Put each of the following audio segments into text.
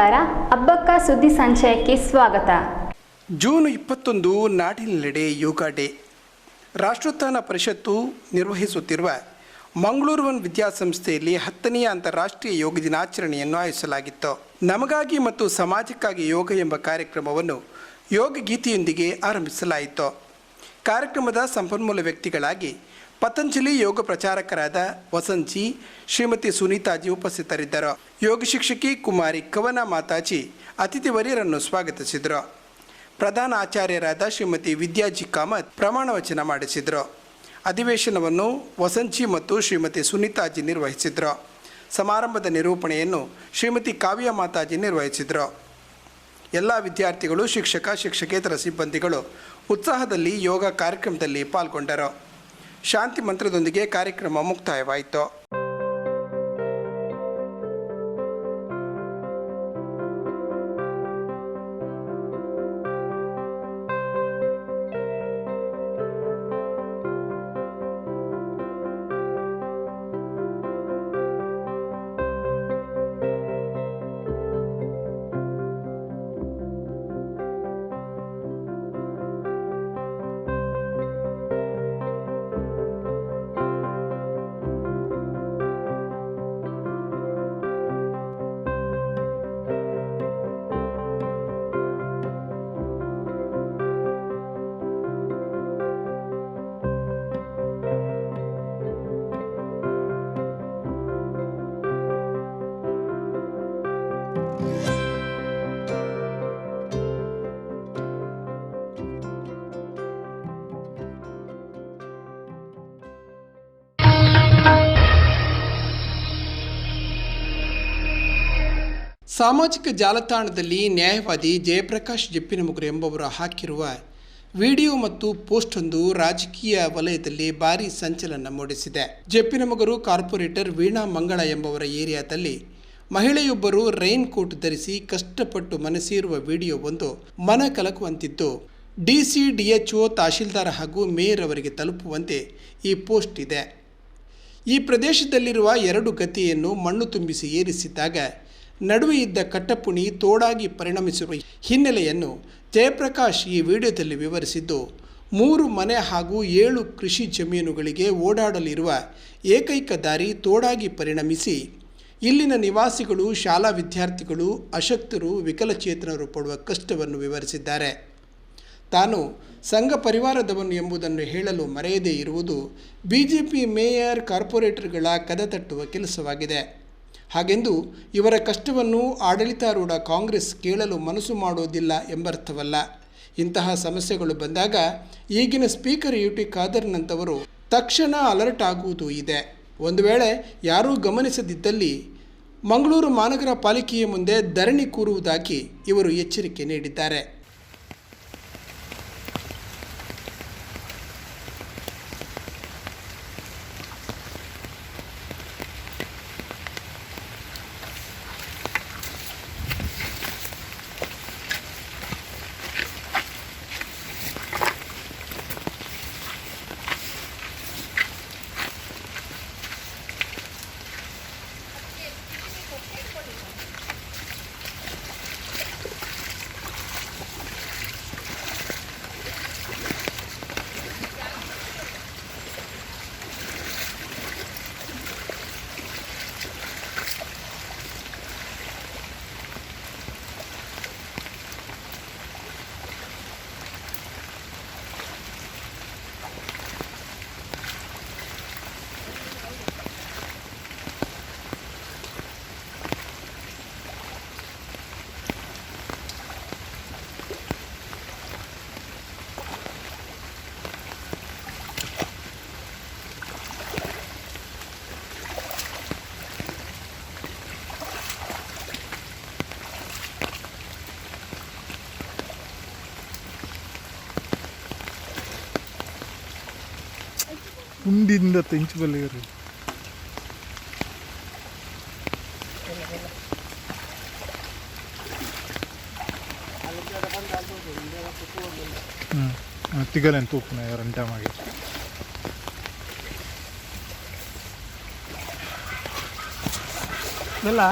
ನಮಸ್ಕಾರ. ಹಬ್ಬಕ್ಕ ಸುದ್ದಿ ಸಂಚಯಕ್ಕೆ ಸ್ವಾಗತ. ಜೂನ್ ಇಪ್ಪತ್ತೊಂದು ನಾಡಿನೆಲ್ಲೆಡೆ ಯೋಗ ಡೇ. ರಾಷ್ಟ್ರೋತ್ಥಾನ ಪರಿಷತ್ತು ನಿರ್ವಹಿಸುತ್ತಿರುವ ಮಂಗಳೂರು ಒನ್ ವಿದ್ಯಾಸಂಸ್ಥೆಯಲ್ಲಿ ಹತ್ತನೆಯ ಅಂತಾರಾಷ್ಟ್ರೀಯ ಯೋಗ ದಿನಾಚರಣೆಯನ್ನು ಆಯೋಜಿಸಲಾಗಿತ್ತು. ನಮಗಾಗಿ ಮತ್ತು ಸಮಾಜಕ್ಕಾಗಿ ಯೋಗ ಎಂಬ ಕಾರ್ಯಕ್ರಮವನ್ನು ಯೋಗ ಗೀತೆಯೊಂದಿಗೆ ಆರಂಭಿಸಲಾಯಿತು. ಕಾರ್ಯಕ್ರಮದ ಸಂಪನ್ಮೂಲ ವ್ಯಕ್ತಿಗಳಾಗಿ ಪತಂಜಲಿ ಯೋಗ ಪ್ರಚಾರಕರಾದ ವಸಂತಿ ಶ್ರೀಮತಿ ಸುನೀತಾಜಿ ಉಪಸ್ಥಿತರಿದ್ದರು. ಯೋಗ ಶಿಕ್ಷಕಿ ಕುಮಾರಿ ಕವನ ಮಾತಾಜಿ ಅತಿಥಿ ವರಿಯರನ್ನು ಸ್ವಾಗತಿಸಿದರು. ಪ್ರಧಾನ ಆಚಾರ್ಯರಾದ ಶ್ರೀಮತಿ ವಿದ್ಯಾಜಿ ಕಾಮತ್ ಪ್ರಮಾಣ ವಚನ ಮಾಡಿಸಿದರು. ಅಧಿವೇಶನವನ್ನು ವಸಂಜಿ ಮತ್ತು ಶ್ರೀಮತಿ ಸುನೀತಾಜಿ ನಿರ್ವಹಿಸಿದರು. ಸಮಾರಂಭದ ನಿರೂಪಣೆಯನ್ನು ಶ್ರೀಮತಿ ಕಾವ್ಯ ಮಾತಾಜಿ ನಿರ್ವಹಿಸಿದರು. ಎಲ್ಲ ವಿದ್ಯಾರ್ಥಿಗಳು ಶಿಕ್ಷಕ, ಶಿಕ್ಷಕೇತರ ಸಿಬ್ಬಂದಿಗಳು ಉತ್ಸಾಹದಲ್ಲಿ ಯೋಗ ಕಾರ್ಯಕ್ರಮದಲ್ಲಿ ಪಾಲ್ಗೊಂಡರು. ಶಾಂತಿ ಮಂತ್ರದೊಂದಿಗೆ ಕಾರ್ಯಕ್ರಮ ಮುಕ್ತಾಯವಾಯಿತು. ಸಾಮಾಜಿಕ ಜಾಲತಾಣದಲ್ಲಿ ನ್ಯಾಯವಾದಿ ಜಯಪ್ರಕಾಶ್ ಜಪ್ಪಿನಮುಗುರು ಎಂಬವರು ಹಾಕಿರುವ ವಿಡಿಯೋ ಮತ್ತು ಪೋಸ್ಟ್ ಒಂದು ರಾಜಕೀಯ ವಲಯದಲ್ಲಿ ಭಾರಿ ಸಂಚಲನ ಮೂಡಿಸಿದೆ. ಜೆಪ್ಪಿನಮಗರು ಕಾರ್ಪೊರೇಟರ್ ವೀಣಾ ಮಂಗಳ ಎಂಬವರ ಏರಿಯಾದಲ್ಲಿ ಮಹಿಳೆಯೊಬ್ಬರು ರೈನ್ ಕೋಟ್ ಧರಿಸಿ ಕಷ್ಟಪಟ್ಟು ಮನಸೇರುವ ವಿಡಿಯೋ ಒಂದು ಮನ ಕಲಕುವಂತಿದ್ದು ಡಿಸಿ ಡಿಎಚ್ಒ ತಹಶೀಲ್ದಾರ್ ಹಾಗೂ ಮೇಯರ್ ಅವರಿಗೆ ತಲುಪುವಂತೆ ಈ ಪೋಸ್ಟ್ ಇದೆ. ಈ ಪ್ರದೇಶದಲ್ಲಿರುವ ಎರಡು ಗತಿಯನ್ನು ಮಣ್ಣು ತುಂಬಿಸಿ ಏರಿಸಿದ್ದಾಗ ನಡುವೆ ಇದ್ದ ಕಟ್ಟಪುಣಿ ತೋಡಾಗಿ ಪರಿಣಮಿಸಿರುವ ಹಿನ್ನೆಲೆಯನ್ನು ಜಯಪ್ರಕಾಶ್ ಈ ವಿಡಿಯೋದಲ್ಲಿ ವಿವರಿಸಿದ್ದು, ಮೂರು ಮನೆ ಹಾಗೂ ಏಳು ಕೃಷಿ ಜಮೀನುಗಳಿಗೆ ಓಡಾಡಲಿರುವ ಏಕೈಕ ದಾರಿ ತೋಡಾಗಿ ಪರಿಣಮಿಸಿ, ಇಲ್ಲಿನ ನಿವಾಸಿಗಳು, ಶಾಲಾ ವಿದ್ಯಾರ್ಥಿಗಳು, ಅಶಕ್ತರು, ವಿಕಲಚೇತನರು ಪಡುವ ಕಷ್ಟವನ್ನು ವಿವರಿಸಿದ್ದಾರೆ. ತಾನು ಸಂಘ ಪರಿವಾರದವನು ಎಂಬುದನ್ನು ಹೇಳಲು ಮರೆಯದೇ ಇರುವುದು ಬಿ ಜೆ ಪಿ ಮೇಯರ್ ಕಾರ್ಪೊರೇಟರ್ಗಳ ಕದ ತಟ್ಟುವ ಕೆಲಸವಾಗಿದೆ. ಹಾಗೆಂದು ಇವರ ಕಷ್ಟವನ್ನು ಆಡಳಿತಾರೂಢ ಕಾಂಗ್ರೆಸ್ ಕೇಳಲು ಮನಸ್ಸು ಮಾಡುವುದಿಲ್ಲ ಎಂಬರ್ಥವಲ್ಲ. ಇಂತಹ ಸಮಸ್ಯೆಗಳು ಬಂದಾಗ ಈಗಿನ ಸ್ಪೀಕರ್ ಯು ಟಿ ಖಾದರ್ನಂಥವರು ತಕ್ಷಣ ಅಲರ್ಟ್ ಆಗುವುದು ಇದೆ. ಒಂದು ವೇಳೆ ಯಾರೂ ಗಮನಿಸದಿದ್ದಲ್ಲಿ ಮಂಗಳೂರು ಮಹಾನಗರ ಪಾಲಿಕೆಯ ಮುಂದೆ ಧರಣಿ ಕೂರುವುದಾಗಿ ಇವರು ಎಚ್ಚರಿಕೆ ನೀಡಿದ್ದಾರೆ. ఉండింది అత్త ఇంచుకోలేరు తిగలేని తూపున్నాయారంటే మాకు వెళ్ళా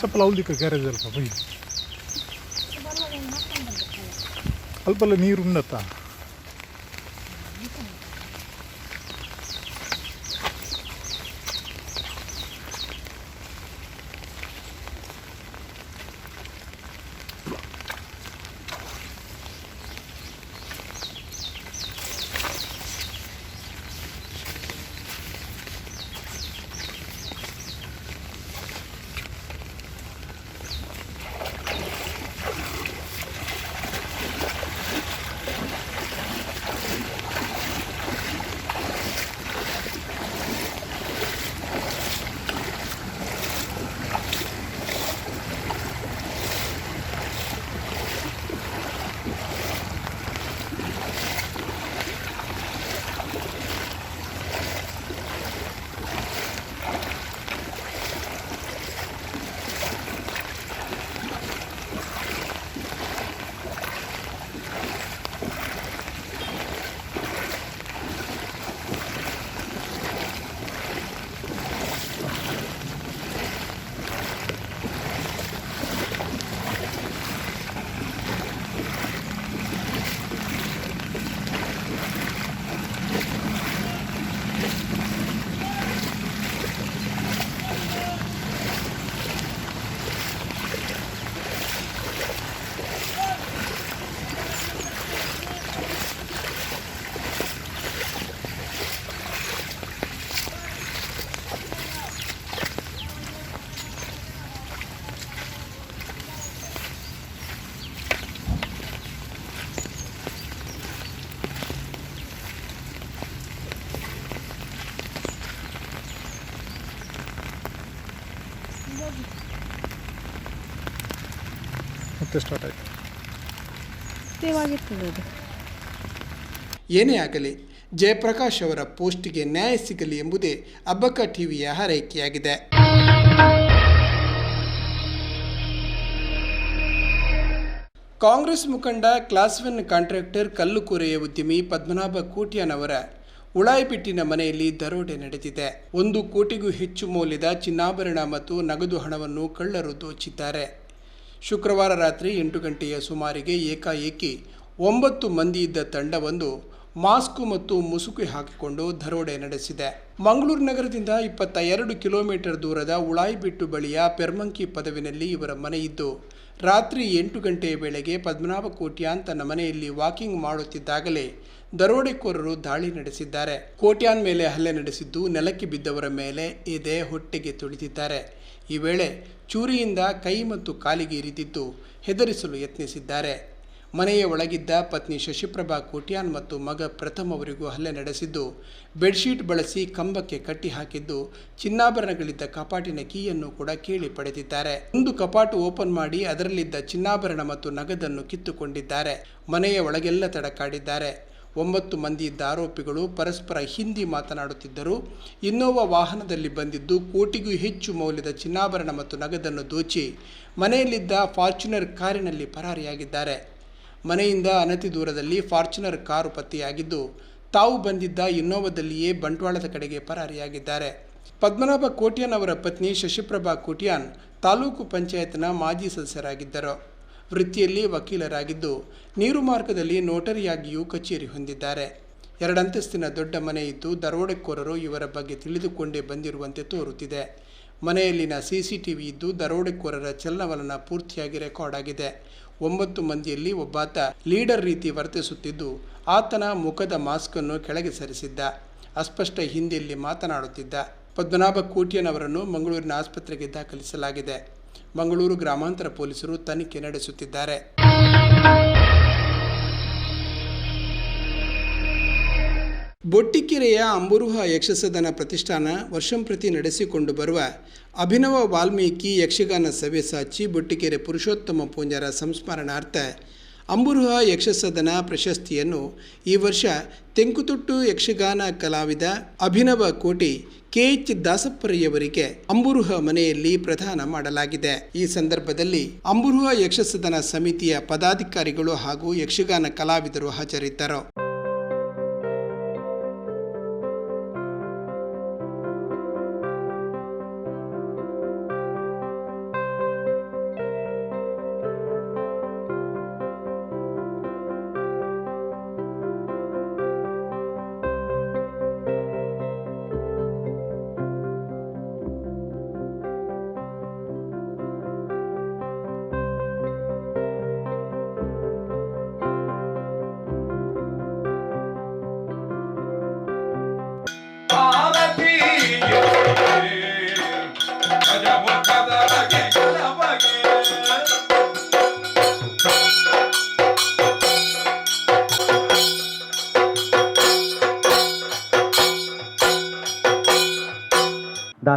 Chapa la única que era de la familia. ಅಲ್ಪಲ್ಲ ನೀರು ಉಂಡತ್ತ ಮತ್ತೆ ಸ್ಟಾರ್ಟ್ ಆಯಿತು. ಅದು ಏನೇ ಆಗಲಿ ಜಯಪ್ರಕಾಶ್ ಅವರ ಪೋಸ್ಟ್ಗೆ ನ್ಯಾಯ ಸಿಗಲಿ ಎಂಬುದೇ ಅಬ್ಬಕ್ಕ ಟಿವಿಯ ಹಾರೈಕೆಯಾಗಿದೆ. ಕಾಂಗ್ರೆಸ್ ಮುಖಂಡ ಕ್ಲಾಸ್ ಒನ್ ಕಾಂಟ್ರಾಕ್ಟರ್ ಕಲ್ಲುಕೋರೆಯ ಉದ್ಯಮಿ ಪದ್ಮನಾಭ ಕೋಟ್ಯಾನ್ ಅವರ ಉಳಾಯಿಬಿಟ್ಟಿನ ಮನೆಯಲ್ಲಿ ದರೋಡೆ ನಡೆದಿದೆ. ಒಂದು ಕೋಟಿಗೂ ಹೆಚ್ಚು ಮೌಲ್ಯದ ಚಿನ್ನಾಭರಣ ಮತ್ತು ನಗದು ಹಣವನ್ನು ಕಳ್ಳರು ದೋಚಿದ್ದಾರೆ. ಶುಕ್ರವಾರ ರಾತ್ರಿ ಎಂಟು ಗಂಟೆಯ ಸುಮಾರಿಗೆ ಏಕಾಏಕಿ ಒಂಬತ್ತು ಮಂದಿ ಇದ್ದ ತಂಡವೊಂದು ಮಾಸ್ಕು ಮತ್ತು ಮುಸುಕು ಹಾಕಿಕೊಂಡು ದರೋಡೆ ನಡೆಸಿದೆ. ಮಂಗಳೂರು ನಗರದಿಂದ ಇಪ್ಪತ್ತ ಎರಡು ಕಿಲೋಮೀಟರ್ ದೂರದ ಉಳಾಯಿಬಿಟ್ಟು ಬಳಿಯ ಪೆರ್ಮಂಕಿ ಪದವಿನಲ್ಲಿ ಇವರ ಮನೆ ಇದ್ದು, ರಾತ್ರಿ ಎಂಟು ಗಂಟೆಯ ವೇಳೆಗೆ ಪದ್ಮನಾಭ ಕೋಟ್ಯಾನ್ ತನ್ನ ಮನೆಯಲ್ಲಿ ವಾಕಿಂಗ್ ಮಾಡುತ್ತಿದ್ದಾಗಲೇ ದರೋಡೆಕೋರರು ದಾಳಿ ನಡೆಸಿದ್ದಾರೆ. ಕೋಟ್ಯಾನ್ ಮೇಲೆ ಹಲ್ಲೆ ನಡೆಸಿದ್ದು ನೆಲಕ್ಕೆ ಬಿದ್ದವರ ಮೇಲೆ ಎದೆ ಹೊಟ್ಟೆಗೆ ತುಳಿದಿದ್ದಾರೆ. ಈ ವೇಳೆ ಚೂರಿಯಿಂದ ಕೈ ಮತ್ತು ಕಾಲಿಗೆ ಇರಿದಿದ್ದು ಹೆದರಿಸಲು ಯತ್ನಿಸಿದ್ದಾರೆ. ಮನೆಯ ಒಳಗಿದ್ದ ಪತ್ನಿ ಶಶಿಪ್ರಭಾ ಕೋಟ್ಯಾನ್ ಮತ್ತು ಮಗ ಪ್ರಥಮ್ ಅವರಿಗೂ ಹಲ್ಲೆ ನಡೆಸಿದ್ದು, ಬೆಡ್ಶೀಟ್ ಬಳಸಿ ಕಂಬಕ್ಕೆ ಕಟ್ಟಿ ಹಾಕಿದ್ದು, ಚಿನ್ನಾಭರಣಗಳಿದ್ದ ಕಪಾಟಿನ ಕೀಯನ್ನು ಕೂಡ ಕೇಳಿ ಪಡೆದಿದ್ದಾರೆ. ಒಂದು ಕಪಾಟು ಓಪನ್ ಮಾಡಿ ಅದರಲ್ಲಿದ್ದ ಚಿನ್ನಾಭರಣ ಮತ್ತು ನಗದನ್ನು ಕಿತ್ತುಕೊಂಡಿದ್ದಾರೆ. ಮನೆಯ ಒಳಗೆಲ್ಲ ತಡಕಾಡಿದ್ದಾರೆ. ಒಂಬತ್ತು ಮಂದಿ ಇದ್ದ ಆರೋಪಿಗಳು ಪರಸ್ಪರ ಹಿಂದಿ ಮಾತನಾಡುತ್ತಿದ್ದರು. ಇನ್ನೋವಾ ವಾಹನದಲ್ಲಿ ಬಂದಿದ್ದು ಕೋಟಿಗೂ ಹೆಚ್ಚು ಮೌಲ್ಯದ ಚಿನ್ನಾಭರಣ ಮತ್ತು ನಗದನ್ನು ದೋಚಿ ಮನೆಯಲ್ಲಿದ್ದ ಫಾರ್ಚುನರ್ ಕಾರಿನಲ್ಲಿ ಪರಾರಿಯಾಗಿದ್ದಾರೆ. ಮನೆಯಿಂದ ಅನತಿ ದೂರದಲ್ಲಿ ಫಾರ್ಚುನರ್ ಕಾರು ಪತ್ತೆಯಾಗಿದ್ದು, ತಾವು ಬಂದಿದ್ದ ಇನ್ನೋವಾದಲ್ಲಿಯೇ ಬಂಟ್ವಾಳದ ಕಡೆಗೆ ಪರಾರಿಯಾಗಿದ್ದಾರೆ. ಪದ್ಮನಾಭ ಕೋಟ್ಯಾನ್ ಅವರ ಪತ್ನಿ ಶಶಿಪ್ರಭಾ ಕೋಟ್ಯಾನ್ ತಾಲೂಕು ಪಂಚಾಯತ್ನ ಮಾಜಿ ಸದಸ್ಯರಾಗಿದ್ದರು. ವೃತ್ತಿಯಲ್ಲಿ ವಕೀಲರಾಗಿದ್ದು ನೀರು ಮಾರ್ಗದಲ್ಲಿ ನೋಟರಿಯಾಗಿಯೂ ಕಚೇರಿ ಹೊಂದಿದ್ದಾರೆ. ಎರಡಂತಸ್ತಿನ ದೊಡ್ಡ ಮನೆ ಇದ್ದು ದರೋಡೆಕೋರರು ಇವರ ಬಗ್ಗೆ ತಿಳಿದುಕೊಂಡೇ ಬಂದಿರುವಂತೆ ತೋರುತ್ತಿದೆ. ಮನೆಯಲ್ಲಿನ ಸಿಸಿಟಿವಿ ಇದ್ದು ದರೋಡೆಕೋರರ ಚಲನವಲನ ಪೂರ್ತಿಯಾಗಿ ರೆಕಾರ್ಡ್ ಆಗಿದೆ. ಒಂಬತ್ತು ಮಂದಿಯಲ್ಲಿ ಒಬ್ಬಾತ ಲೀಡರ್ ರೀತಿ ವರ್ತಿಸುತ್ತಿದ್ದು ಆತನ ಮುಖದ ಮಾಸ್ಕನ್ನು ಕೆಳಗೆ ಸರಿಸಿದ್ದ. ಅಸ್ಪಷ್ಟ ಹಿಂದಿಯಲ್ಲಿ ಮಾತನಾಡುತ್ತಿದ್ದ. ಪದ್ಮನಾಭ ಕೋಟಿಯನ್ ಅವರನ್ನು ಮಂಗಳೂರಿನ ಆಸ್ಪತ್ರೆಗೆ ದಾಖಲಿಸಲಾಗಿದೆ. ಮಂಗಳೂರು ಗ್ರಾಮಾಂತರ ಪೊಲೀಸರು ತನಿಖೆ ನಡೆಸುತ್ತಿದ್ದಾರೆ. ಬೊಟ್ಟಿಕೆರೆಯ ಅಂಬುರುಹ ಯಕ್ಷಸದನ ಪ್ರತಿಷ್ಠಾನ ವರ್ಷಂಪ್ರತಿ ನಡೆಸಿಕೊಂಡು ಬರುವ ಅಭಿನವ ವಾಲ್ಮೀಕಿ ಯಕ್ಷಗಾನ ಸವ್ಯಸಾಚಿ ಬೊಟ್ಟಿಕೆರೆ ಪುರುಷೋತ್ತಮ ಪೂಂಜರ ಸಂಸ್ಮರಣಾರ್ಥ ಅಂಬುರುಹ ಯಕ್ಷಸದನ ಪ್ರಶಸ್ತಿಯನ್ನು ಈ ವರ್ಷ ತೆಂಕುತುಟ್ಟು ಯಕ್ಷಗಾನ ಕಲಾವಿದ ಅಭಿನವ ಕೋಟಿ ಕೆ ಎಚ್ ದಾಸಪ್ಪರಯ್ಯವರಿಗೆ ಅಂಬುರುಹ ಮನೆಯಲ್ಲಿ ಪ್ರದಾನ ಮಾಡಲಾಗಿದೆ. ಈ ಸಂದರ್ಭದಲ್ಲಿ ಅಂಬುರುಹ ಯಕ್ಷಸದನ ಸಮಿತಿಯ ಪದಾಧಿಕಾರಿಗಳು ಹಾಗೂ ಯಕ್ಷಗಾನ ಕಲಾವಿದರು ಹಾಜರಿದ್ದರು.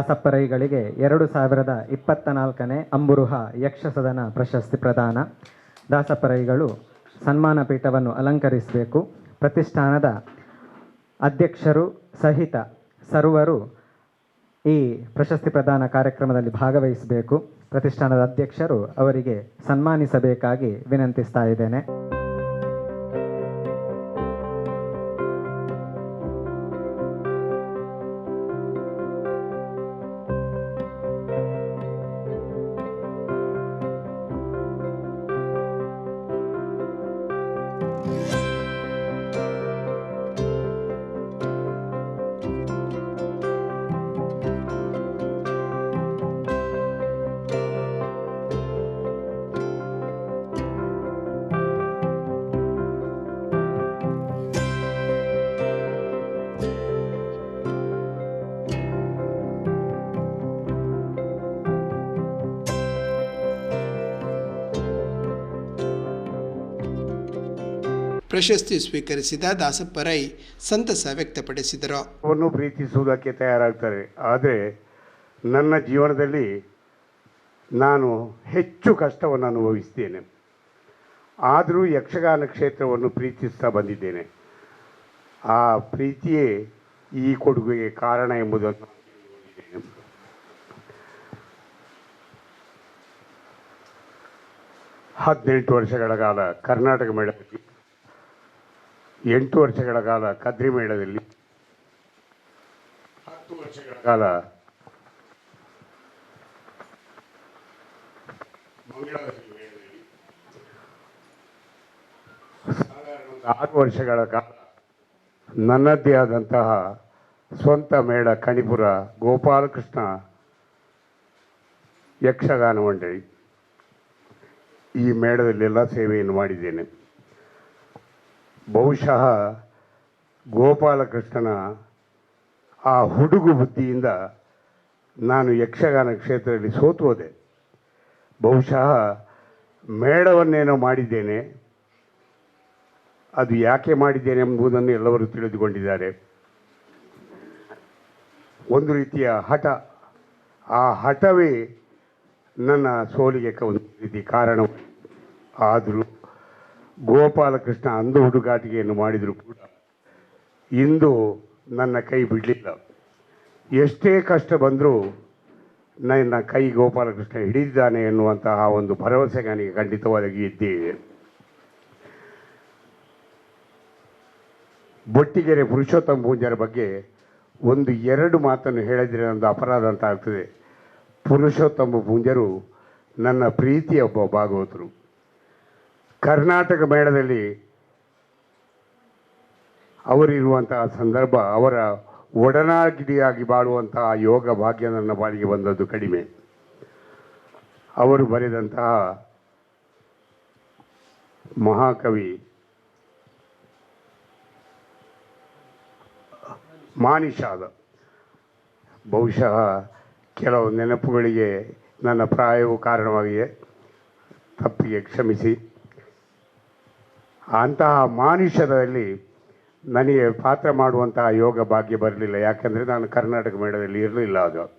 ದಾಸಪ್ಪರೈಗಳಿಗೆ ಎರಡು ಸಾವಿರದ ಇಪ್ಪತ್ತ ನಾಲ್ಕನೇ ಅಂಬುರುಹ ಯಕ್ಷಸದನ ಪ್ರಶಸ್ತಿ ಪ್ರದಾನ. ದಾಸಪ್ಪರೈಗಳು ಸನ್ಮಾನ ಪೀಠವನ್ನು ಅಲಂಕರಿಸಬೇಕು. ಪ್ರತಿಷ್ಠಾನದ ಅಧ್ಯಕ್ಷರು ಸಹಿತ ಸರ್ವರು ಈ ಪ್ರಶಸ್ತಿ ಪ್ರದಾನ ಕಾರ್ಯಕ್ರಮದಲ್ಲಿ ಭಾಗವಹಿಸಬೇಕು. ಪ್ರತಿಷ್ಠಾನದ ಅಧ್ಯಕ್ಷರು ಅವರಿಗೆ ಸನ್ಮಾನಿಸಬೇಕಾಗಿ ವಿನಂತಿಸ್ತಾ ಇದ್ದೇನೆ. ಪ್ರಶಸ್ತಿ ಸ್ವೀಕರಿಸಿದ ದಾಸಪ್ಪರೈ ಸಂತಸ ವ್ಯಕ್ತಪಡಿಸಿದರು. ಅವನ್ನು ಪ್ರೀತಿಸುವುದಕ್ಕೆ ತಯಾರಾಗ್ತಾರೆ. ಆದರೆ ನನ್ನ ಜೀವನದಲ್ಲಿ ನಾನು ಹೆಚ್ಚು ಕಷ್ಟವನ್ನು ಅನುಭವಿಸ್ತೇನೆ. ಆದರೂ ಯಕ್ಷಗಾನ ಕ್ಷೇತ್ರವನ್ನು ಪ್ರೀತಿಸ್ತಾ ಬಂದಿದ್ದೇನೆ. ಆ ಪ್ರೀತಿಯೇ ಈ ಕೊಡುಗೆಗೆ ಕಾರಣ ಎಂಬುದನ್ನು ನಾನು ಹದಿನೆಂಟು ವರ್ಷಗಳ ಕಾಲ ಕರ್ನಾಟಕ ಮೇಳದಲ್ಲಿ ಎಂಟು ವರ್ಷಗಳ ಕಾಲ ಕದ್ರಿ ಮೇಳದಲ್ಲಿ, ಹತ್ತು ವರ್ಷಗಳ ಕಾಲ ಆರು ವರ್ಷಗಳ ಕಾಲ ನನ್ನದೇ ಆದಂತಹ ಸ್ವಂತ ಮೇಳ ಕಣಿಪುರ ಗೋಪಾಲಕೃಷ್ಣ ಯಕ್ಷಗಾನ ಮಂಡಳಿ. ಈ ಮೇಳದಲ್ಲೆಲ್ಲ ಸೇವೆಯನ್ನು ಮಾಡಿದ್ದೇನೆ. ಬಹುಶಃ ಗೋಪಾಲಕೃಷ್ಣನ ಆ ಹುಡುಗು ಬುದ್ಧಿಯಿಂದ ನಾನು ಯಕ್ಷಗಾನ ಕ್ಷೇತ್ರದಲ್ಲಿ ಸೋತು ಹೋದೆ. ಬಹುಶಃ ಮೇಳವನ್ನೇನೋ ಮಾಡಿದ್ದೇನೆ. ಅದು ಯಾಕೆ ಮಾಡಿದ್ದೇನೆ ಎಂಬುದನ್ನು ಎಲ್ಲರೂ ತಿಳಿದುಕೊಂಡಿದ್ದಾರೆ. ಒಂದು ರೀತಿಯ ಹಠ. ಆ ಹಠವೇ ನನ್ನ ಸೋಲಿಗೆ ಒಂದು ರೀತಿ ಕಾರಣ ಆದರೂ ಗೋಪಾಲಕೃಷ್ಣ ಅಂದು ಹುಡುಗಾಟಿಕೆಯನ್ನು ಮಾಡಿದರು ಕೂಡ. ಇಂದು ನನ್ನ ಕೈ ಬಿಡಲಿಲ್ಲ. ಎಷ್ಟೇ ಕಷ್ಟ ಬಂದರೂ ನನ್ನ ಕೈ ಗೋಪಾಲಕೃಷ್ಣ ಹಿಡಿದಿದ್ದಾನೆ ಎನ್ನುವಂತಹ ಒಂದು ಭರವಸೆ ನನಗೆ ಖಂಡಿತವಾಗಿ ಇದ್ದೇ. ಇದೆ ಬೊಟ್ಟಿಗೆರೆ ಪುರುಷೋತ್ತಮ ಪೂಜಾರ ಬಗ್ಗೆ ಒಂದು ಎರಡು ಮಾತನ್ನು ಹೇಳಿದರೆ ನಂದು ಅಪರಾಧ ಅಂತ ಆಗ್ತದೆ. ಪುರುಷೋತ್ತಮ ಪೂಂಜರು ನನ್ನ ಪ್ರೀತಿಯ ಒಬ್ಬ ಭಾಗವತರು. ಕರ್ನಾಟಕ ಮೇಳದಲ್ಲಿ ಅವರಿರುವಂತಹ ಸಂದರ್ಭ, ಅವರ ಒಡನಾಗಿಡಿಯಾಗಿ ಬಾಳುವಂತಹ ಯೋಗ ಭಾಗ್ಯ ನನ್ನ ಬಾಳಿಗೆ ಬಂದದ್ದು ಕಡಿಮೆ. ಅವರು ಬರೆದಂತಹ ಮಹಾಕವಿ ಮಾನಿಷಾದ ಬಹುಶಃ ಕೆಲವು ನೆನಪುಗಳಿಗೆ ನನ್ನ ಪ್ರಾಯವು ಕಾರಣವಾಗಿದೆ. ತಪ್ಪಿಗೆ ಕ್ಷಮಿಸಿ. ಅಂತಹ ಮಾನುಷ್ಯದಲ್ಲಿ ನನಗೆ ಪಾತ್ರ ಮಾಡುವಂತಹ ಯೋಗ ಭಾಗ್ಯ ಬರಲಿಲ್ಲ. ಯಾಕಂದರೆ ನಾನು ಕರ್ನಾಟಕ ಮೇಳದಲ್ಲಿ ಇರಲಿಲ್ಲ ಅದು.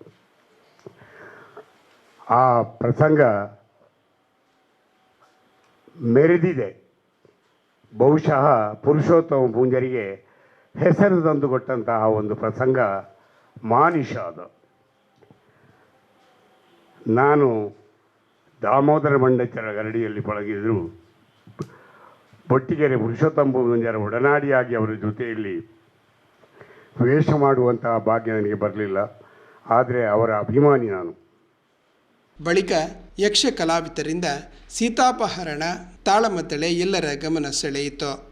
ಆ ಪ್ರಸಂಗ ಮೆರೆದಿದೆ. ಬಹುಶಃ ಪುರುಷೋತ್ತಮ ಪೂಂಜರಿಗೆ ಹೆಸರು ತಂದುಕೊಟ್ಟಂತಹ ಒಂದು ಪ್ರಸಂಗ ಮಾನಿಷ ಅದು. ನಾನು ದಾಮೋದರ ಮಂಡಚರ ಗರಡಿಯಲ್ಲಿ ಪಳಗಿದ್ರು. ಬೊಟ್ಟಿಗೆರೆ ಪುರುಷೋತ್ತಮ ಪೂಂಜರ ಒಡನಾಡಿಯಾಗಿ ಅವರ ಜೊತೆಯಲ್ಲಿ ವೇಷ ಮಾಡುವಂತಹ ಭಾಗ್ಯ ನನಗೆ ಬರಲಿಲ್ಲ. ಆದರೆ ಅವರ ಅಭಿಮಾನಿ ನಾನು. ಬಳಿಕ ಯಕ್ಷ ಕಲಾವಿದರಿಂದ ಸೀತಾಪಹರಣ ತಾಳಮತ್ತಳೆ ಎಲ್ಲರ ಗಮನ ಸೆಳೆಯಿತು.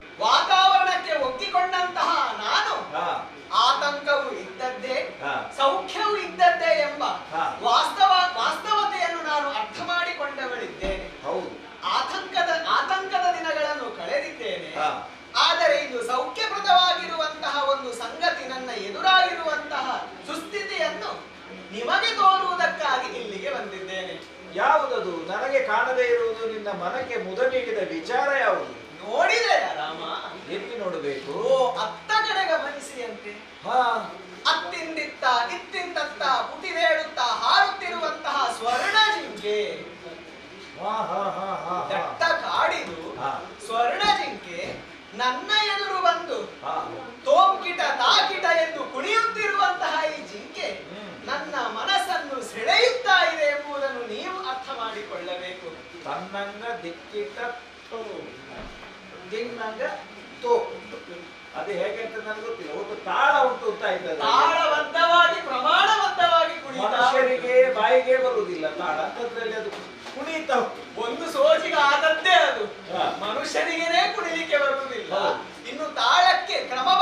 ನಿಮಗೆ ತೋರುವುದಕ್ಕಾಗಿ ಇಲ್ಲಿಗೆ ಬಂದಿದ್ದೇನೆ. ಯಾವುದದು? ನನಗೆ ಕಾಣದೇ ಇರುವುದು ನಿನ್ನ ಮನಕ್ಕೆ ಮುದ ನೀಡಿದ ವಿಚಾರ ಯಾವುದು? ನೋಡಿದೆ ರಾಮ. ಎಲ್ಲಿ ನೋಡಬೇಕು? ಅತ್ತ ಕಡೆ ಗಮನಿಸಿ ಅಂತೆ ಹಾ. ಅತ್ತಿಂದಿತ್ತ ಇತ್ತಿಂದತ್ತ ಪುಟಿದೇಳುತ್ತಾ ಹಾರುತ್ತಿರುವಂತಹ ಸ್ವರ್ಣ ಜಿಂಕೆ. ದಟ್ಟ ಕಾಡಿದು. ಸ್ವರ್ಣ ಜಿಂಕೆ ನನ್ನ ಎದುರು ಬಂದು. ತೋಂಕಿಟ ತಾಕಿಟ ಎಂದು ಕುಣಿಯುತ್ತಿರುವಂತಹ ಈ ಮನಸ್ಸನ್ನು ಸೆಳೆಯುತ್ತಾ ಇದೆ ಎಂಬುದನ್ನು ನೀವು ಅರ್ಥ ಮಾಡಿಕೊಳ್ಳಬೇಕು. ತನ್ನಂಗ ದಿಕ್ಕಿಟ್ಟ ತೋ. ದಿನ್ನಂಗ ತೋ ಅದು ಹೇಗೆ ಅಂತ ನನಗೆ ಗೊತ್ತಿಲ್ಲ. ಒಟ್ಟು ತಾಳ ಉಂಟು ಅಂತ ಇದ್ದ ತಾಳಬದ್ಧವಾಗಿ ಪ್ರಮಾಣಬದ್ಧವಾಗಿ ಕುಣಿತರಿಗೆ ಮನುಷ್ಯರಿಗೆ ಬಾಯಿಗೆ ಬರುವುದಿಲ್ಲ. ತಾಳ ಅಂತದ್ರಲ್ಲಿ ಅದು ಕುಣಿತ ಒಂದು ಸೋಜಿಗ ಆದದ್ದೇ ಅದು. ಮನುಷ್ಯನಿಗೆನೇ ಕುಣಿಲಿಕ್ಕೆ ಬರುವುದಿಲ್ಲ. ಇನ್ನು ತಾಳಕ್ಕೆ ಕ್ರಮಬದ್ಧವಾಗಿ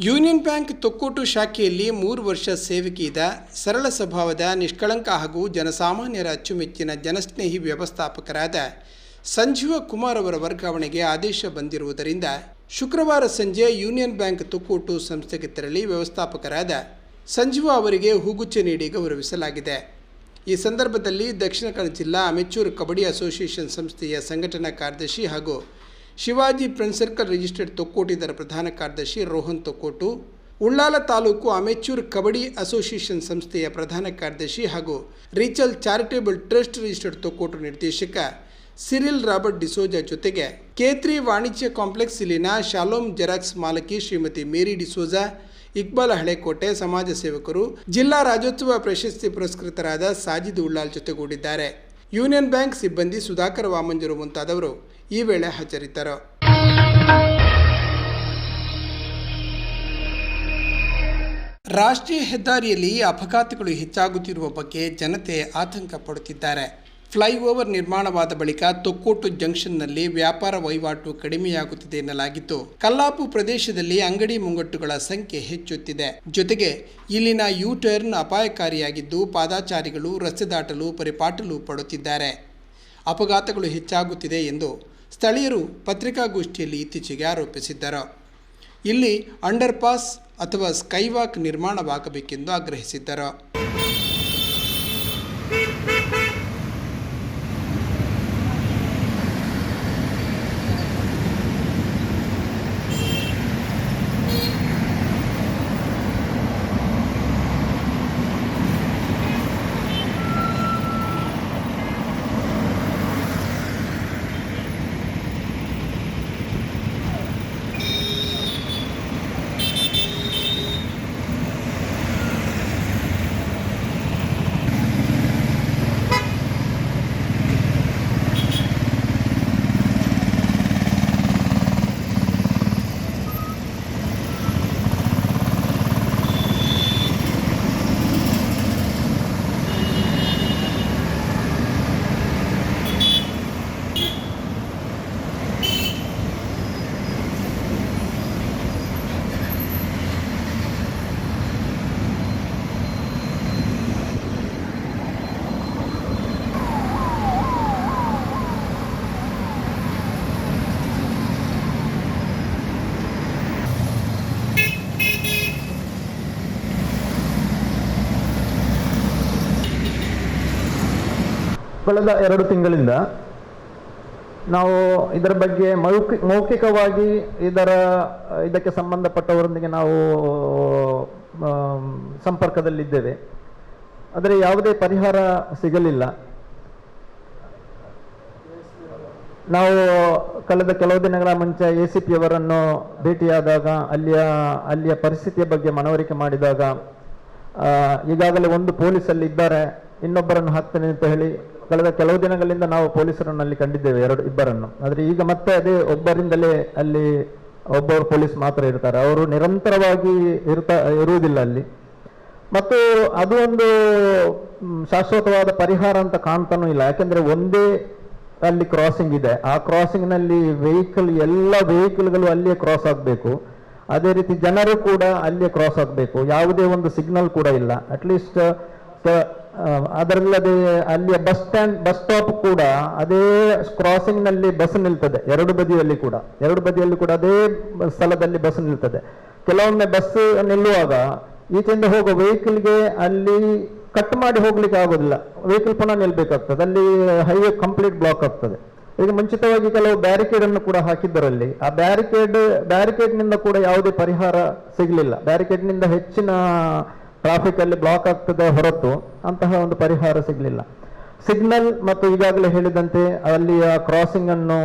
ಯೂನಿಯನ್ ಬ್ಯಾಂಕ್ ತೊಕ್ಕೋಟು ಶಾಖೆಯಲ್ಲಿ ಮೂರು ವರ್ಷ ಸೇವೆಗಿದ್ದ ಸರಳ ಸ್ವಭಾವದ ನಿಷ್ಕಳಂಕ ಹಾಗೂ ಜನಸಾಮಾನ್ಯರ ಅಚ್ಚುಮೆಚ್ಚಿನ ಜನಸ್ನೇಹಿ ವ್ಯವಸ್ಥಾಪಕರಾದ ಸಂಜೀವ ಕುಮಾರ್ ಅವರ ವರ್ಗಾವಣೆಗೆ ಆದೇಶ ಬಂದಿರುವುದರಿಂದ ಶುಕ್ರವಾರ ಸಂಜೆ ಯೂನಿಯನ್ ಬ್ಯಾಂಕ್ ತೊಕ್ಕೋಟು ಸಂಸ್ಥೆಗೆ ತೆರಳಿ ವ್ಯವಸ್ಥಾಪಕರಾದ ಸಂಜೀವ ಅವರಿಗೆ ಹೂಗುಚ್ಚೆ ನೀಡಿ ಗೌರವಿಸಲಾಗಿದೆ. ಈ ಸಂದರ್ಭದಲ್ಲಿ ದಕ್ಷಿಣ ಕನ್ನಡ ಜಿಲ್ಲಾ ಅಮೆಚೂರ್ ಕಬಡ್ಡಿ ಅಸೋಸಿಯೇಷನ್ ಸಂಸ್ಥೆಯ ಸಂಘಟನಾ ಕಾರ್ಯದರ್ಶಿ ಹಾಗೂ ಶಿವಾಜಿ ಫ್ರೆಂಡ್ ಸರ್ಕಲ್ ರಿಜಿಸ್ಟರ್ಡ್ ತೊಕ್ಕೋಟಿದರ ಪ್ರಧಾನ ಕಾರ್ಯದರ್ಶಿ ರೋಹನ್ ತೊಕ್ಕೋಟು, ಉಳ್ಳಾಲ ತಾಲೂಕು ಅಮೆಚೂರ್ ಕಬಡ್ಡಿ ಅಸೋಸಿಯೇಷನ್ ಸಂಸ್ಥೆಯ ಪ್ರಧಾನ ಕಾರ್ಯದರ್ಶಿ ಹಾಗೂ Rachel charitable trust registered Thokkottu ನಿರ್ದೇಶಕ ಸಿರಿಲ್ ರಾಬರ್ಟ್ ಡಿಸೋಜಾ ಜೊತೆಗೆ ಕೇತ್ರಿ ವಾಣಿಜ್ಯ ಕಾಂಪ್ಲೆಕ್ಸ್ ಇಲ್ಲಿನ ಶಾಲೋಮ್ ಜೆರಾಕ್ಸ್ ಮಾಲಕಿ ಶ್ರೀಮತಿ ಮೇರಿ ಡಿಸೋಜಾ, ಇಕ್ಬಾಲ್ ಹಳೆಕೋಟೆ ಸಮಾಜ ಸೇವಕರು, ಜಿಲ್ಲಾ ರಾಜ್ಯೋತ್ಸವ ಪ್ರಶಸ್ತಿ ಪುರಸ್ಕೃತರಾದ ಸಾಜಿದ್ ಉಳ್ಳಾಲ್ ಜೊತೆಗೂಡಿದ್ದಾರೆ. ಯೂನಿಯನ್ ಬ್ಯಾಂಕ್ ಸಿಬ್ಬಂದಿ ಸುಧಾಕರ್ ವಾಮಂಜರು ಮುಂತಾದವರು ಈ ವೇಳೆ ಹಾಜರಿದ್ದರು. ರಾಷ್ಟ್ರೀಯ ಹೆದ್ದಾರಿಯಲ್ಲಿ ಅಪಘಾತಗಳು ಹೆಚ್ಚಾಗುತ್ತಿರುವ ಬಗ್ಗೆ ಜನತೆ ಆತಂಕ ಪಡುತ್ತಿದ್ದಾರೆ. ಫ್ಲೈಓವರ್ ನಿರ್ಮಾಣವಾದ ಬಳಿಕ ತೊಕ್ಕೋಟು ಜಂಕ್ಷನ್ನಲ್ಲಿ ವ್ಯಾಪಾರ ವಹಿವಾಟು ಕಡಿಮೆಯಾಗುತ್ತಿದೆ ಎನ್ನಲಾಗಿತ್ತು. ಕಲ್ಲಾಪು ಪ್ರದೇಶದಲ್ಲಿ ಅಂಗಡಿ ಮುಂಗಟ್ಟುಗಳ ಸಂಖ್ಯೆ ಹೆಚ್ಚುತ್ತಿದೆ. ಜೊತೆಗೆ, ಇಲ್ಲಿನ ಯೂ ಟರ್ನ್ ಅಪಾಯಕಾರಿಯಾಗಿದ್ದು ಪಾದಾಚಾರಿಗಳು ರಸ್ತೆ ದಾಟಲು ಪರಿಪಾಟಲು ಪಡುತ್ತಿದ್ದಾರೆ. ಅಪಘಾತಗಳು ಹೆಚ್ಚಾಗುತ್ತಿದೆ ಎಂದು ಸ್ಥಳೀಯರು ಪತ್ರಿಕಾಗೋಷ್ಠಿಯಲ್ಲಿ ಇತ್ತೀಚೆಗೆ ಆರೋಪಿಸಿದ್ದರು. ಇಲ್ಲಿ ಅಂಡರ್ಪಾಸ್ ಅಥವಾ ಸ್ಕೈವಾಕ್ ನಿರ್ಮಾಣವಾಗಬೇಕೆಂದು ಆಗ್ರಹಿಸಿದ್ದರು. ಕಳೆದ ಎರಡು ತಿಂಗಳಿಂದ ನಾವು ಇದರ ಬಗ್ಗೆ ಮೌಖಿ, ಮೌಖಿಕವಾಗಿ ಇದರ, ಇದಕ್ಕೆ ಸಂಬಂಧಪಟ್ಟವರೊಂದಿಗೆ ನಾವು ಸಂಪರ್ಕದಲ್ಲಿದ್ದೇವೆ. ಆದರೆ ಯಾವುದೇ ಪರಿಹಾರ ಸಿಗಲಿಲ್ಲ. ನಾವು ಕಳೆದ ಕೆಲವು ದಿನಗಳ ಮುಂಚೆ ಎ ಸಿ ಪಿ ಅವರನ್ನು ಭೇಟಿಯಾದಾಗ, ಅಲ್ಲಿಯ ಅಲ್ಲಿಯ ಪರಿಸ್ಥಿತಿಯ ಬಗ್ಗೆ ಮನವರಿಕೆ ಮಾಡಿದಾಗ ಈಗಾಗಲೇ ಒಂದು ಪೊಲೀಸಲ್ಲಿ ಇದ್ದಾರೆ. ಇನ್ನೊಬ್ಬರನ್ನು ಹಾಕ್ತೇನೆ ಅಂತ ಹೇಳಿ ಕಳೆದ ಕೆಲವು ದಿನಗಳಿಂದ ನಾವು ಪೊಲೀಸರನ್ನು ಅಲ್ಲಿ ಕಂಡಿದ್ದೇವೆ, ಎರಡು, ಇಬ್ಬರನ್ನು. ಆದರೆ ಈಗ ಮತ್ತೆ ಅದೇ ಒಬ್ಬರಿಂದಲೇ ಅಲ್ಲಿ ಒಬ್ಬರು ಪೊಲೀಸ್ ಮಾತ್ರ ಇರ್ತಾರೆ. ಅವರು ನಿರಂತರವಾಗಿ ಇರ್ತಾ, ಇರುವುದಿಲ್ಲ ಅಲ್ಲಿ. ಮತ್ತು ಅದು ಒಂದು ಶಾಶ್ವತವಾದ ಪರಿಹಾರ ಅಂತ ಕಾಣ್ತಾನೂ ಇಲ್ಲ. ಯಾಕೆಂದರೆ ಒಂದೇ ಅಲ್ಲಿ ಕ್ರಾಸಿಂಗ್ ಇದೆ. ಆ ಕ್ರಾಸಿಂಗ್ನಲ್ಲಿ ವೆಹಿಕಲ್ ಎಲ್ಲ ವೆಹಿಕಲ್ಗಳು ಅಲ್ಲಿಯೇ ಕ್ರಾಸ್ ಆಗಬೇಕು. ಅದೇ ರೀತಿ ಜನರು ಕೂಡ ಅಲ್ಲಿಯೇ ಕ್ರಾಸ್ ಆಗಬೇಕು. ಯಾವುದೇ ಒಂದು ಸಿಗ್ನಲ್ ಕೂಡ ಇಲ್ಲ. ಅಟ್ಲೀಸ್ಟ್ ಅದರಲ್ಲದೆ ಅಲ್ಲಿಯ ಬಸ್ ಸ್ಟ್ಯಾಂಡ್, ಬಸ್ ಸ್ಟಾಪ್ ಕೂಡ ಅದೇ ಕ್ರಾಸಿಂಗ್ನಲ್ಲಿ ಬಸ್ ನಿಲ್ತದೆ, ಎರಡು ಬದಿಯಲ್ಲಿ ಕೂಡ. ಎರಡು ಬದಿಯಲ್ಲಿ ಕೂಡ ಅದೇ ಸ್ಥಳದಲ್ಲಿ ಬಸ್ ನಿಲ್ತದೆ. ಕೆಲವೊಮ್ಮೆ ಬಸ್ ನಿಲ್ಲುವಾಗ ಈಚೆಯಿಂದ ಹೋಗುವ ವೆಹಿಕಲ್ಗೆ ಅಲ್ಲಿ ಕಟ್ ಮಾಡಿ ಹೋಗ್ಲಿಕ್ಕೆ ಆಗೋದಿಲ್ಲ. ವೆಹಿಕಲ್ ಪುನಃ ನಿಲ್ಬೇಕಾಗ್ತದೆ. ಅಲ್ಲಿ ಹೈವೇ ಕಂಪ್ಲೀಟ್ ಬ್ಲಾಕ್ ಆಗ್ತದೆ. ಈಗ ಮುಂಚಿತವಾಗಿ ಕೆಲವು ಬ್ಯಾರಿಕೇಡ್ ಅನ್ನು ಕೂಡ ಹಾಕಿದ್ದರಲ್ಲಿ ಆ ಬ್ಯಾರಿಕೇಡ್ ಬ್ಯಾರಿಕೇಡ್ನಿಂದ ಕೂಡ ಯಾವುದೇ ಪರಿಹಾರ ಸಿಗಲಿಲ್ಲ. ಬ್ಯಾರಿಕೇಡ್ನಿಂದ ಹೆಚ್ಚಿನ ಟ್ರಾಫಿಕ್ ಅಲ್ಲಿ ಬ್ಲಾಕ್ ಆಗ್ತದೆ ಹೊರತು ಅಂತಹ ಒಂದು ಪರಿಹಾರ ಸಿಗಲಿಲ್ಲ. ಸಿಗ್ನಲ್ ಮತ್ತು ಈಗಾಗಲೇ ಹೇಳಿದಂತೆ ಅಲ್ಲಿಯ ಕ್ರಾಸಿಂಗ್ ಅನ್ನು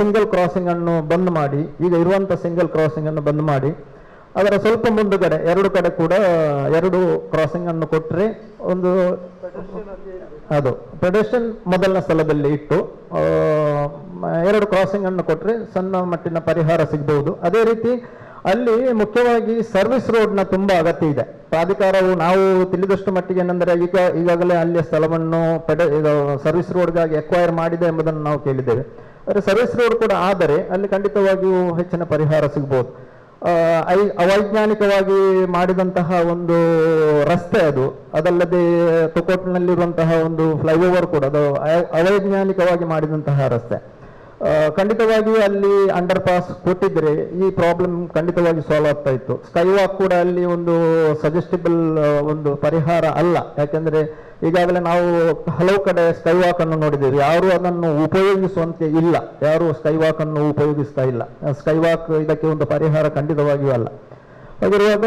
ಸಿಂಗಲ್ ಕ್ರಾಸಿಂಗ್ ಅನ್ನು ಬಂದ್ ಮಾಡಿ, ಈಗ ಇರುವಂತಹ ಸಿಂಗಲ್ ಕ್ರಾಸಿಂಗ್ ಅನ್ನು ಬಂದ್ ಮಾಡಿ, ಅದರ ಸ್ವಲ್ಪ ಮುಂದುಗಡೆ, ಎರಡು ಕಡೆ ಕೂಡ ಎರಡು ಕ್ರಾಸಿಂಗ್ ಅನ್ನು ಕೊಟ್ಟರೆ ಒಂದು ಅದು ಪ್ರೊಡಕ್ಷನ್ ಮೊದಲನ ಸ್ಥಳದಲ್ಲಿ ಇಟ್ಟು ಎರಡು ಕ್ರಾಸಿಂಗ್ ಅನ್ನು ಕೊಟ್ಟರೆ ಸಣ್ಣ ಮಟ್ಟಿನ ಪರಿಹಾರ ಸಿಗಬಹುದು. ಅದೇ ರೀತಿ ಅಲ್ಲಿ ಮುಖ್ಯವಾಗಿ ಸರ್ವಿಸ್ ರೋಡ್ನ ತುಂಬಾ ಅಗತ್ಯ ಇದೆ. ಪ್ರಾಧಿಕಾರವು ನಾವು ತಿಳಿದಷ್ಟು ಮಟ್ಟಿಗೆ ಏನಂದ್ರೆ ಈಗ ಈಗಾಗಲೇ ಅಲ್ಲಿಯ ಸ್ಥಳವನ್ನು ಪಡೆ ಸರ್ವಿಸ್ ರೋಡ್ಗಾಗಿ ಎಕ್ವೈರ್ ಮಾಡಿದೆ ಎಂಬುದನ್ನು ನಾವು ಕೇಳಿದ್ದೇವೆ. ಆದರೆ ಸರ್ವಿಸ್ ರೋಡ್ ಕೂಡ ಆದರೆ ಅಲ್ಲಿ ಖಂಡಿತವಾಗಿಯೂ ಹೆಚ್ಚಿನ ಪರಿಹಾರ ಸಿಗಬಹುದು ಆ, ಐ- ಅವೈಜ್ಞಾನಿಕವಾಗಿ ಮಾಡಿದಂತಹ ಒಂದು ರಸ್ತೆ ಅದು. ಅದಲ್ಲದೆ ತುಕೋಟ್ನಲ್ಲಿರುವಂತಹ ಒಂದು ಫ್ಲೈಓವರ್ ಕೂಡ ಅದು ಅವೈಜ್ಞಾನಿಕವಾಗಿ ಮಾಡಿದಂತಹ ರಸ್ತೆ. ಖಂಡಿತವಾಗಿಯೂ ಅಲ್ಲಿ ಅಂಡರ್ ಪಾಸ್ ಕೊಟ್ಟಿದ್ರೆ ಈ ಪ್ರಾಬ್ಲಮ್ ಖಂಡಿತವಾಗಿ ಸಾಲ್ವ್ ಆಗ್ತಾ ಇತ್ತು. ಸ್ಕೈ ವಾಕ್ ಕೂಡ ಅಲ್ಲಿ ಒಂದು ಸಜೆಸ್ಟಿಬಲ್ ಒಂದು ಪರಿಹಾರ ಅಲ್ಲ. ಯಾಕೆಂದ್ರೆ ಈಗಾಗಲೇ ನಾವು ಹಲವು ಕಡೆ ಸ್ಕೈ ವಾಕ್ ಅನ್ನು ನೋಡಿದ್ದೇವೆ. ಯಾರು ಅದನ್ನು ಉಪಯೋಗಿಸುವಂತೆ ಇಲ್ಲ. ಯಾರು ಸ್ಕೈ ವಾಕ್ ಅನ್ನು ಉಪಯೋಗಿಸ್ತಾ ಇಲ್ಲ. ಸ್ಕೈ ವಾಕ್ ಇದಕ್ಕೆ ಒಂದು ಪರಿಹಾರ ಖಂಡಿತವಾಗಿಯೂ ಅಲ್ಲ. ಹಾಗಿರುವಾಗ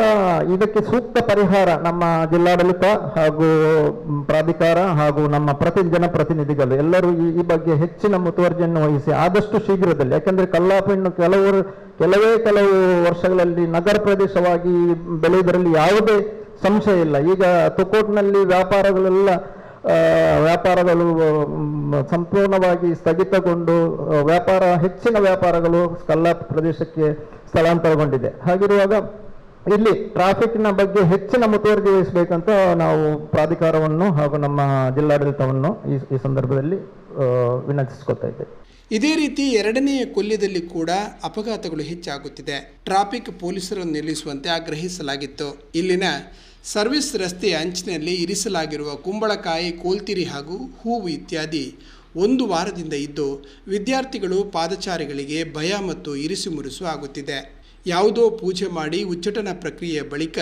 ಇದಕ್ಕೆ ಸೂಕ್ತ ಪರಿಹಾರ ನಮ್ಮ ಜಿಲ್ಲಾಡಳಿತ ಹಾಗೂ ಪ್ರಾಧಿಕಾರ ಹಾಗೂ ನಮ್ಮ ಪ್ರತಿ ಜನಪ್ರತಿನಿಧಿಗಳು ಎಲ್ಲರೂ ಈ ಬಗ್ಗೆ ಹೆಚ್ಚಿನ ಮುತುವರ್ಜಿಯನ್ನು ವಹಿಸಿ ಆದಷ್ಟು ಶೀಘ್ರದಲ್ಲಿ, ಯಾಕೆಂದ್ರೆ ಕಲ್ಲಾಪಣ್ಣು ಕೆಲವರು ಕೆಲವೇ ಕೆಲವು ವರ್ಷಗಳಲ್ಲಿ ನಗರ ಪ್ರದೇಶವಾಗಿ ಬೆಳೆಯುವುದರಲ್ಲಿ ಯಾವುದೇ ಸಂಶಯ ಇಲ್ಲ. ಈಗ ತುಕೋಟ್ನಲ್ಲಿ ವ್ಯಾಪಾರಗಳೆಲ್ಲ ವ್ಯಾಪಾರಗಳು ಸಂಪೂರ್ಣವಾಗಿ ಸ್ಥಗಿತಗೊಂಡು, ವ್ಯಾಪಾರ, ಹೆಚ್ಚಿನ ವ್ಯಾಪಾರಗಳು ಕಲ್ಲಾಪ ಪ್ರದೇಶಕ್ಕೆ ಸ್ಥಳಾಂತರಗೊಂಡಿದೆ. ಹಾಗಿರುವಾಗ ಇಲ್ಲಿ ಟ್ರಾಫಿಕ್ನ ಬಗ್ಗೆ ಹೆಚ್ಚಿನ ಮುತುವರ್ಜಿ ವಹಿಸಬೇಕಂತ ನಾವು ಪ್ರಾಧಿಕಾರವನ್ನು ಹಾಗೂ ನಮ್ಮ ಜಿಲ್ಲಾಡಳಿತವನ್ನು ಈ ಸಂದರ್ಭದಲ್ಲಿ ವಿನಂತಿಸಿಕೊಳ್ತಾ ಇದ್ದೇವೆ. ಇದೇ ರೀತಿ ಎರಡನೆಯ ಕೊಲ್ಯದಲ್ಲಿ ಕೂಡ ಅಪಘಾತಗಳು ಹೆಚ್ಚಾಗುತ್ತಿದೆ. ಟ್ರಾಫಿಕ್ ಪೊಲೀಸರನ್ನು ನಿಲ್ಲಿಸುವಂತೆ ಆಗ್ರಹಿಸಲಾಗಿತ್ತು. ಇಲ್ಲಿನ ಸರ್ವಿಸ್ ರಸ್ತೆಯ ಅಂಚಿನಲ್ಲಿ ಇರಿಸಲಾಗಿರುವ ಕುಂಬಳಕಾಯಿ, ಕೋಲ್ತಿರಿ ಹಾಗೂ ಹೂವು ಇತ್ಯಾದಿ ಒಂದು ವಾರದಿಂದ ಇದ್ದು, ವಿದ್ಯಾರ್ಥಿಗಳು ಪಾದಚಾರಿಗಳಿಗೆ ಭಯ ಮತ್ತು ಇರಿಸು ಮುರಿಸು ಆಗುತ್ತಿದೆ. ಯಾವುದೋ ಪೂಜೆ ಮಾಡಿ ಉಚ್ಚಟನ ಪ್ರಕ್ರಿಯೆಯ ಬಳಿಕ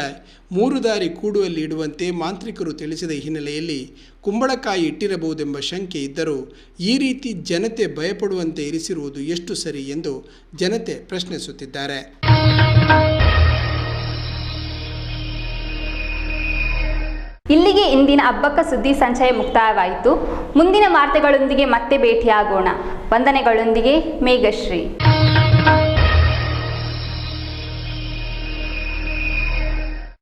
ಮೂರು ದಾರಿ ಕೂಡುವಲ್ಲಿ ಇಡುವಂತೆ ಮಾಂತ್ರಿಕರು ತಿಳಿಸಿದ ಹಿನ್ನೆಲೆಯಲ್ಲಿ ಕುಂಬಳಕಾಯಿ ಇಟ್ಟಿರಬಹುದೆಂಬ ಶಂಕೆ ಇದ್ದರೂ ಈ ರೀತಿ ಜನತೆ ಭಯಪಡುವಂತೆ ಇರಿಸಿರುವುದು ಎಷ್ಟು ಸರಿ ಎಂದು ಜನತೆ ಪ್ರಶ್ನಿಸುತ್ತಿದ್ದಾರೆ. ಇಲ್ಲಿಗೆ ಇಂದಿನ ಹಬ್ಬಕ್ಕ ಸುದ್ದಿ ಸಂಚಯ ಮುಕ್ತಾಯವಾಯಿತು. ಮುಂದಿನ ವಾರ್ತೆಗಳೊಂದಿಗೆ ಮತ್ತೆ ಭೇಟಿಯಾಗೋಣ. ವಂದನೆಗಳೊಂದಿಗೆ ಮೇಘಶ್ರೀ.